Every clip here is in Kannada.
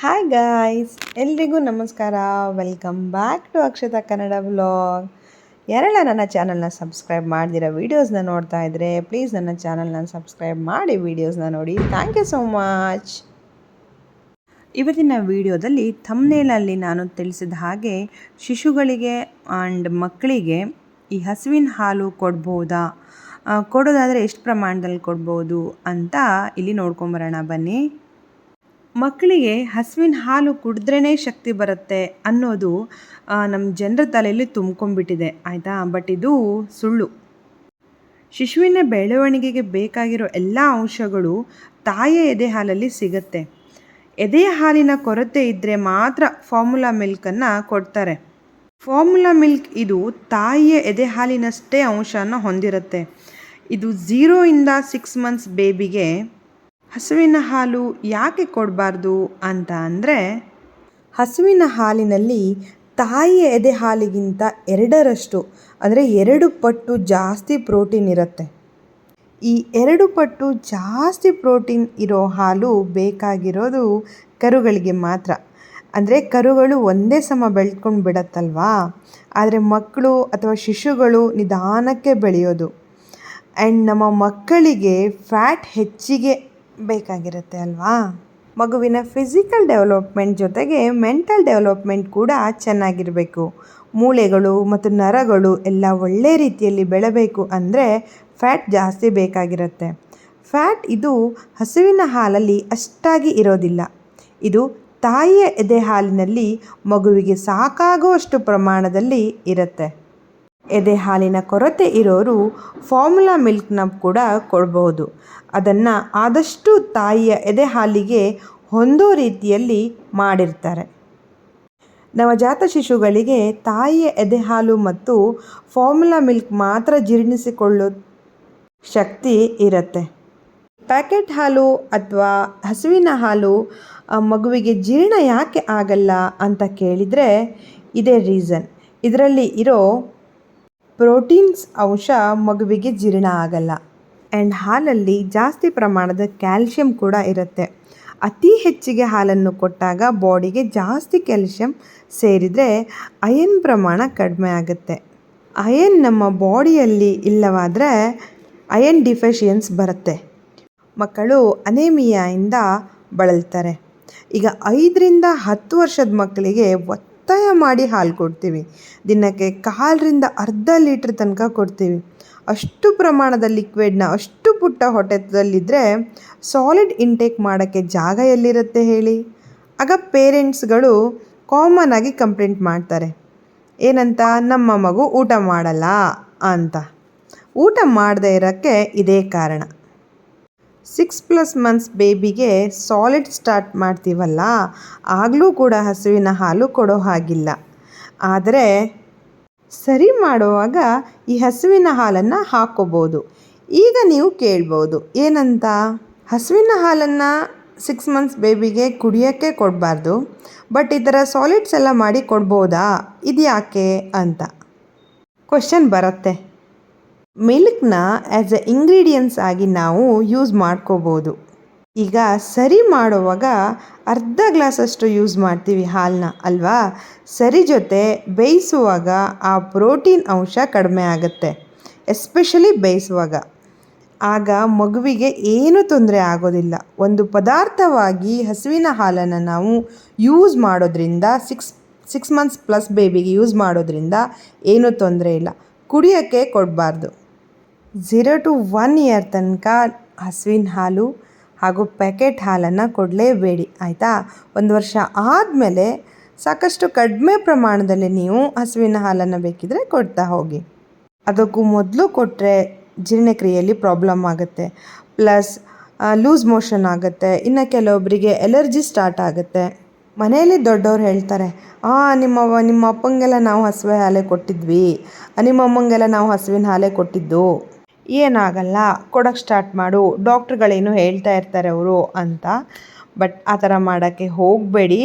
ಹಾಯ್ ಗಾಯ್ಸ್ ಎಲ್ರಿಗೂ ನಮಸ್ಕಾರ. Welcome back to Akshata Kannada vlog ಯಾರೆಲ್ಲ ನನ್ನ ಚಾನಲ್ನ ಸಬ್ಸ್ಕ್ರೈಬ್ ಮಾಡ್ದಿರೋ ವೀಡಿಯೋಸ್ನ ನೋಡ್ತಾ ಇದ್ದರೆ ಪ್ಲೀಸ್ ನನ್ನ ಚಾನಲ್ನ ಸಬ್ಸ್ಕ್ರೈಬ್ ಮಾಡಿ ವೀಡಿಯೋಸ್ನ ನೋಡಿ. ಥ್ಯಾಂಕ್ ಯು ಸೋ ಮಚ್ ಇವತ್ತಿನ ವಿಡಿಯೋದಲ್ಲಿ ಥಮ್ನೇಲಲ್ಲಿ ನಾನು ತಿಳಿಸಿದ ಹಾಗೆ, ಶಿಶುಗಳಿಗೆ ಆ್ಯಂಡ್ ಮಕ್ಕಳಿಗೆ ಈ ಹಸುವಿನ ಹಾಲು ಕೊಡ್ಬೋದಾ? ಕೊಡೋದಾದರೆ ಎಷ್ಟು ಪ್ರಮಾಣದಲ್ಲಿ ಕೊಡ್ಬೋದು ಅಂತ ಇಲ್ಲಿ ನೋಡ್ಕೊಂಬರೋಣ ಬನ್ನಿ. ಮಕ್ಕಳಿಗೆ ಹಸುವಿನ ಹಾಲು ಕುಡಿದ್ರೇ ಶಕ್ತಿ ಬರುತ್ತೆ ಅನ್ನೋದು ನಮ್ಮ ಜನರ ತಲೆಯಲ್ಲಿ ತುಂಬ್ಕೊಂಡ್ಬಿಟ್ಟಿದೆ, ಆಯಿತಾ? ಬಟ್ ಇದು ಸುಳ್ಳು. ಶಿಶುವಿನ ಬೆಳವಣಿಗೆಗೆ ಬೇಕಾಗಿರೋ ಎಲ್ಲ ಅಂಶಗಳು ತಾಯಿಯ ಎದೆ ಹಾಲಲ್ಲಿ ಸಿಗುತ್ತೆ. ಎದೆ ಹಾಲಿನ ಕೊರತೆ ಇದ್ದರೆ ಮಾತ್ರ ಫಾರ್ಮುಲಾ ಮಿಲ್ಕನ್ನು ಕೊಡ್ತಾರೆ. ಫಾರ್ಮುಲಾ ಮಿಲ್ಕ್ ಇದು ತಾಯಿಯ ಎದೆ ಹಾಲಿನಷ್ಟೇ ಅಂಶನ ಹೊಂದಿರುತ್ತೆ. ಇದು ಝೀರೋಯಿಂದ ಸಿಕ್ಸ್ ಮಂತ್ಸ್ ಬೇಬಿಗೆ ಹಸುವಿನ ಹಾಲು ಯಾಕೆ ಕೊಡಬಾರ್ದು ಅಂತ ಅಂದರೆ, ಹಸುವಿನ ಹಾಲಿನಲ್ಲಿ ತಾಯಿಯ ಎದೆ ಹಾಲಿಗಿಂತ ಎರಡರಷ್ಟು, ಅಂದರೆ ಎರಡು ಪಟ್ಟು ಜಾಸ್ತಿ ಪ್ರೋಟೀನ್ ಇರುತ್ತೆ. ಈ ಎರಡು ಪಟ್ಟು ಜಾಸ್ತಿ ಪ್ರೋಟೀನ್ ಇರೋ ಹಾಲು ಬೇಕಾಗಿರೋದು ಕರುಗಳಿಗೆ ಮಾತ್ರ. ಅಂದರೆ ಕರುಗಳು ಒಂದೇ ಸಮ ಬೆಳ್ಕೊಂಡು ಬಿಡತ್ತಲ್ವಾ? ಆದರೆ ಮಕ್ಕಳು ಅಥವಾ ಶಿಶುಗಳು ನಿಧಾನಕ್ಕೆ ಬೆಳೆಯೋದು. ಆ್ಯಂಡ್ ನಮ್ಮ ಮಕ್ಕಳಿಗೆ ಫ್ಯಾಟ್ ಹೆಚ್ಚಿಗೆ ಬೇಕಾಗಿರುತ್ತೆ ಅಲ್ವಾ? ಮಗುವಿನ ಫಿಸಿಕಲ್ ಡೆವಲಪ್ಮೆಂಟ್ ಜೊತೆಗೆ ಮೆಂಟಲ್ ಡೆವಲಪ್ಮೆಂಟ್ ಕೂಡ ಚೆನ್ನಾಗಿರಬೇಕು. ಮೂಳೆಗಳು ಮತ್ತು ನರಗಳು ಎಲ್ಲ ಒಳ್ಳೆ ರೀತಿಯಲ್ಲಿ ಬೆಳಬೇಕು ಅಂದರೆ ಫ್ಯಾಟ್ ಜಾಸ್ತಿ ಬೇಕಾಗಿರುತ್ತೆ. ಫ್ಯಾಟ್ ಇದು ಹಸುವಿನ ಹಾಲಲ್ಲಿ ಅಷ್ಟಾಗಿ ಇರೋದಿಲ್ಲ. ಇದು ತಾಯಿಯ ಎದೆ ಹಾಲಿನಲ್ಲಿ ಮಗುವಿಗೆ ಸಾಕಾಗುವಷ್ಟು ಪ್ರಮಾಣದಲ್ಲಿ ಇರುತ್ತೆ. ಎದೆ ಹಾಲಿನ ಕೊರತೆ ಇರೋರು ಫಾರ್ಮುಲಾ ಮಿಲ್ಕ್ನ ಕೂಡ ಕೊಡಬಹುದು. ಅದನ್ನು ಆದಷ್ಟು ತಾಯಿಯ ಎದೆ ಹಾಲಿಗೆ ಹೊಂದೋ ರೀತಿಯಲ್ಲಿ ಮಾಡಿರ್ತಾರೆ. ನವಜಾತ ಶಿಶುಗಳಿಗೆ ತಾಯಿಯ ಎದೆ ಹಾಲು ಮತ್ತು ಫಾರ್ಮುಲಾ ಮಿಲ್ಕ್ ಮಾತ್ರ ಜೀರ್ಣಿಸಿಕೊಳ್ಳೋ ಶಕ್ತಿ ಇರುತ್ತೆ. ಪ್ಯಾಕೆಟ್ ಹಾಲು ಅಥವಾ ಹಸುವಿನ ಹಾಲು ಮಗುವಿಗೆ ಜೀರ್ಣ ಯಾಕೆ ಆಗಲ್ಲ ಅಂತ ಕೇಳಿದರೆ ಇದೇ ರೀಸನ್. ಇದರಲ್ಲಿ ಇರೋ ಪ್ರೋಟೀನ್ಸ್ ಅಂಶ ಮಗುವಿಗೆ ಜೀರ್ಣ ಆಗಲ್ಲ. ಆ್ಯಂಡ್ ಹಾಲಲ್ಲಿ ಜಾಸ್ತಿ ಪ್ರಮಾಣದ ಕ್ಯಾಲ್ಶಿಯಂ ಕೂಡ ಇರುತ್ತೆ. ಅತಿ ಹೆಚ್ಚಿಗೆ ಹಾಲನ್ನು ಕೊಟ್ಟಾಗ ಬಾಡಿಗೆ ಜಾಸ್ತಿ ಕ್ಯಾಲ್ಶಿಯಂ ಸೇರಿದರೆ ಅಯನ್ ಪ್ರಮಾಣ ಕಡಿಮೆ ಆಗುತ್ತೆ. ಅಯನ್ ನಮ್ಮ ಬಾಡಿಯಲ್ಲಿ ಇಲ್ಲವಾದರೆ ಅಯನ್ ಡಿಫಿಷಿಯನ್ಸ್ ಬರುತ್ತೆ. ಮಕ್ಕಳು ಅನೇಮಿಯಾಯಿಂದ ಬಳಲ್ತಾರೆ. ಈಗ ಐದರಿಂದ ಹತ್ತು ವರ್ಷದ ಮಕ್ಕಳಿಗೆ ಒತ್ತಾಯ ಮಾಡಿ ಹಾಲು ಕೊಡ್ತೀವಿ. ದಿನಕ್ಕೆ ಕಾಲರಿಂದ ಅರ್ಧ ಲೀಟ್ರ್ ತನಕ ಕೊಡ್ತೀವಿ. ಅಷ್ಟು ಪ್ರಮಾಣದ ಲಿಕ್ವಿಡ್ನ ಅಷ್ಟು ಪುಟ್ಟ ಹೊಟ್ಟೆದಲ್ಲಿದ್ದರೆ ಸಾಲಿಡ್ ಇಂಟೇಕ್ ಮಾಡೋಕ್ಕೆ ಜಾಗ ಎಲ್ಲಿರುತ್ತೆ ಹೇಳಿ? ಆಗ ಪೇರೆಂಟ್ಸ್ಗಳು ಕಾಮನ್ ಆಗಿ ಕಂಪ್ಲೇಂಟ್ ಮಾಡ್ತಾರೆ. ಏನಂತ? ನಮ್ಮ ಮಗು ಊಟ ಮಾಡಲ್ಲ ಅಂತ. ಊಟ ಮಾಡದೇ ಇರೋಕ್ಕೆ ಇದೇ ಕಾರಣ. ಸಿಕ್ಸ್ ಪ್ಲಸ್ ಮಂತ್ಸ್ ಬೇಬಿಗೆ ಸಾಲಿಡ್ ಸ್ಟಾರ್ಟ್ ಮಾಡ್ತೀವಲ್ಲ, ಆಗಲೂ ಕೂಡ ಹಸುವಿನ ಹಾಲು ಕೊಡೋ ಹಾಗಿಲ್ಲ. ಆದರೆ ಸರಿ ಮಾಡುವಾಗ ಈ ಹಸುವಿನ ಹಾಲನ್ನು ಹಾಕ್ಕೋಬೋದು. ಈಗ ನೀವು ಕೇಳ್ಬೋದು, ಏನಂತ? ಹಸುವಿನ ಹಾಲನ್ನು ಸಿಕ್ಸ್ ಮಂತ್ಸ್ ಬೇಬಿಗೆ ಕುಡಿಯೋಕ್ಕೆ ಕೊಡಬಾರ್ದು ಬಟ್ ಈ ಥರ ಸಾಲಿಡ್ಸ್ ಎಲ್ಲ ಮಾಡಿ ಕೊಡ್ಬೋದಾ? ಇದು ಯಾಕೆ ಅಂತ. ಕ್ವಶನ್ ಬರುತ್ತೆ. ಮಿಲ್ಕ್ನ ಆ್ಯಸ್ ಎ ಇಂಗ್ರೀಡಿಯೆಂಟ್ಸ್ ಆಗಿ ನಾವು ಯೂಸ್ ಮಾಡ್ಕೋಬೋದು. ಈಗ ಸರಿ ಮಾಡುವಾಗ ಅರ್ಧ ಗ್ಲಾಸಷ್ಟು ಯೂಸ್ ಮಾಡ್ತೀವಿ ಹಾಲನ್ನ ಅಲ್ವಾ? ಸರಿ ಜೊತೆ ಬೇಯಿಸುವಾಗ ಆ ಪ್ರೋಟೀನ್ ಅಂಶ ಕಡಿಮೆ ಆಗುತ್ತೆ ಎಸ್ಪೆಷಲಿ ಬೇಯಿಸುವಾಗ. ಆಗ ಮಗುವಿಗೆ ಏನೂ ತೊಂದರೆ ಆಗೋದಿಲ್ಲ. ಒಂದು ಪದಾರ್ಥವಾಗಿ ಹಸುವಿನ ಹಾಲನ್ನು ನಾವು ಯೂಸ್ ಮಾಡೋದ್ರಿಂದ ಸಿಕ್ಸ್ ಸಿಕ್ಸ್ ಮಂತ್ಸ್ ಪ್ಲಸ್ ಬೇಬಿಗೆ ಯೂಸ್ ಮಾಡೋದ್ರಿಂದ ಏನೂ ತೊಂದರೆ ಇಲ್ಲ. ಕುಡಿಯೋಕ್ಕೆ ಕೊಡಬಾರ್ದು. ಝೀರೋ ಟು ಒನ್ ಇಯರ್ ತನಕ ಹಸುವಿನ ಹಾಲು ಹಾಗೂ ಪ್ಯಾಕೆಟ್ ಹಾಲನ್ನು ಕೊಡಲೇಬೇಡಿ, ಆಯಿತಾ? ಒಂದು ವರ್ಷ ಆದಮೇಲೆ ಸಾಕಷ್ಟು ಕಡಿಮೆ ಪ್ರಮಾಣದಲ್ಲಿ ನೀವು ಹಸುವಿನ ಹಾಲನ್ನು ಬೇಕಿದ್ರೆ ಕೊಡ್ತಾ ಹೋಗಿ. ಅದಕ್ಕೂ ಮೊದಲು ಕೊಟ್ಟರೆ ಜೀರ್ಣಕ್ರಿಯೆಯಲ್ಲಿ ಪ್ರಾಬ್ಲಮ್ ಆಗುತ್ತೆ. ಪ್ಲಸ್ ಲೂಸ್ ಮೋಷನ್ ಆಗುತ್ತೆ. ಇನ್ನು ಕೆಲವೊಬ್ಬರಿಗೆ ಎಲರ್ಜಿ ಸ್ಟಾರ್ಟ್ ಆಗುತ್ತೆ. ಮನೆಯಲ್ಲಿ ದೊಡ್ಡವ್ರು ಹೇಳ್ತಾರೆ, ಆ, ನಿಮ್ಮ ನಿಮ್ಮ ಅಪ್ಪಂಗೆಲ್ಲ ನಾವು ಹಸುವೆ ಹಾಲೇ ಕೊಟ್ಟಿದ್ವಿ. ನಿಮ್ಮ ಅಮ್ಮಂಗೆಲ್ಲ ನಾವು ಹಸುವಿನ ಹಾಲೇ ಕೊಟ್ಟಿದ್ದು. ಏನಾಗಲ್ಲ ಕೊಡೋಕ್ಕೆ ಸ್ಟಾರ್ಟ್ ಮಾಡು, ಡಾಕ್ಟ್ರುಗಳೇನು ಹೇಳ್ತಾ ಇರ್ತಾರೆ ಅವರು ಅಂತ. ಬಟ್ ಆ ಥರ ಮಾಡೋಕ್ಕೆ ಹೋಗಬೇಡಿ.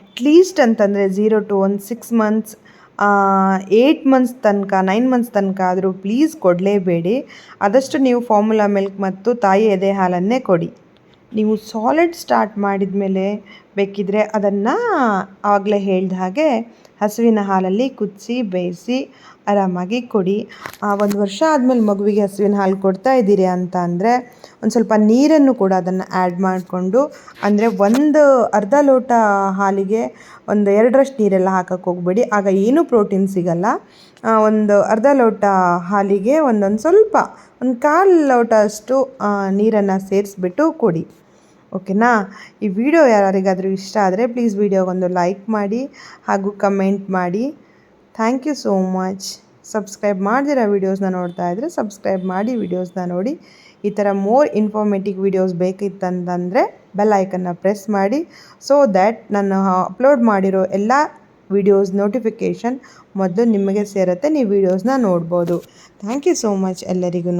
ಅಟ್ಲೀಸ್ಟ್ ಅಂತಂದರೆ ಝೀರೋ ಟು ಒಂದು ಸಿಕ್ಸ್ ಮಂತ್ಸ್ ಏಯ್ಟ್ ಮಂತ್ಸ್ ತನಕ ನೈನ್ ಮಂತ್ಸ್ ತನಕ ಆದರೂ ಪ್ಲೀಸ್ ಕೊಡಲೇಬೇಡಿ. ಆದಷ್ಟು ನೀವು ಫಾರ್ಮುಲಾ ಮಿಲ್ಕ್ ಮತ್ತು ತಾಯಿ ಎದೆ ಹಾಲನ್ನೇ ಕೊಡಿ. ನೀವು ಸಾಲಿಡ್ ಸ್ಟಾರ್ಟ್ ಮಾಡಿದ ಮೇಲೆ ಬೇಕಿದ್ದರೆ ಅದನ್ನು ಆಗಲೇ ಹೇಳ್ದ ಹಾಗೆ ಹಸುವಿನ ಹಾಲಲ್ಲಿ ಕುದಿಸಿ, ಬೇಯಿಸಿ ಆರಾಮಾಗಿ ಕೊಡಿ. ಒಂದು ವರ್ಷ ಆದಮೇಲೆ ಮಗುವಿಗೆ ಹಸುವಿನ ಹಾಲು ಕೊಡ್ತಾ ಇದ್ದೀರಿ ಅಂತ ಅಂದರೆ ಒಂದು ಸ್ವಲ್ಪ ನೀರನ್ನು ಕೂಡ ಅದನ್ನು ಆ್ಯಡ್ ಮಾಡಿಕೊಂಡು, ಅಂದರೆ ಒಂದು ಅರ್ಧ ಲೋಟ ಹಾಲಿಗೆ ಒಂದು ಎರಡರಷ್ಟು ನೀರೆಲ್ಲ ಹಾಕಕ್ಕೆ ಹೋಗಬೇಡಿ. ಆಗ ಏನೂ ಪ್ರೋಟೀನ್ ಸಿಗಲ್ಲ. ಒಂದು ಅರ್ಧ ಲೋಟ ಹಾಲಿಗೆ ಒಂದೊಂದು ಸ್ವಲ್ಪ, ಒಂದು ಕಾಲು ಲೋಟ ಅಷ್ಟು ನೀರನ್ನು ಸೇರಿಸ್ಬಿಟ್ಟು ಕೊಡಿ. ಓಕೆನಾ? ಈ ವಿಡಿಯೋ ಯಾರಿಗಾದರೂ ಇಷ್ಟ ಆದರೆ ಪ್ಲೀಸ್ ವಿಡಿಯೋಗೊಂದು ಲೈಕ್ ಮಾಡಿ ಹಾಗೂ ಕಮೆಂಟ್ ಮಾಡಿ. Thank you so much subscribe ಮಾಡಿದಿರೋ ವೀಡಿಯೋಸ್ನ ನೋಡ್ತಾ ಇದ್ದರೆ ಸಬ್ಸ್ಕ್ರೈಬ್ ಮಾಡಿ ವೀಡಿಯೋಸ್ನ ನೋಡಿ. ಈ ಥರ ಮೋರ್ ಇನ್ಫಾರ್ಮೇಟಿವ್ ವೀಡಿಯೋಸ್ ಬೇಕಿತ್ತಂತಂದರೆ ಬೆಲ್ ಐಕನ್ನ ಪ್ರೆಸ್ ಮಾಡಿ. ಸೊ ದ್ಯಾಟ್ ನಾನು ಅಪ್ಲೋಡ್ ಮಾಡಿರೋ ಎಲ್ಲ ವಿಡಿಯೋಸ್ ನೋಟಿಫಿಕೇಷನ್ ಮೊದಲು ನಿಮಗೆ ಸೇರುತ್ತೆ, ನೀವು ವೀಡಿಯೋಸ್ನ ನೋಡ್ಬೋದು. ಥ್ಯಾಂಕ್ ಯು ಸೋ ಮಚ್ ಎಲ್ಲರಿಗೂ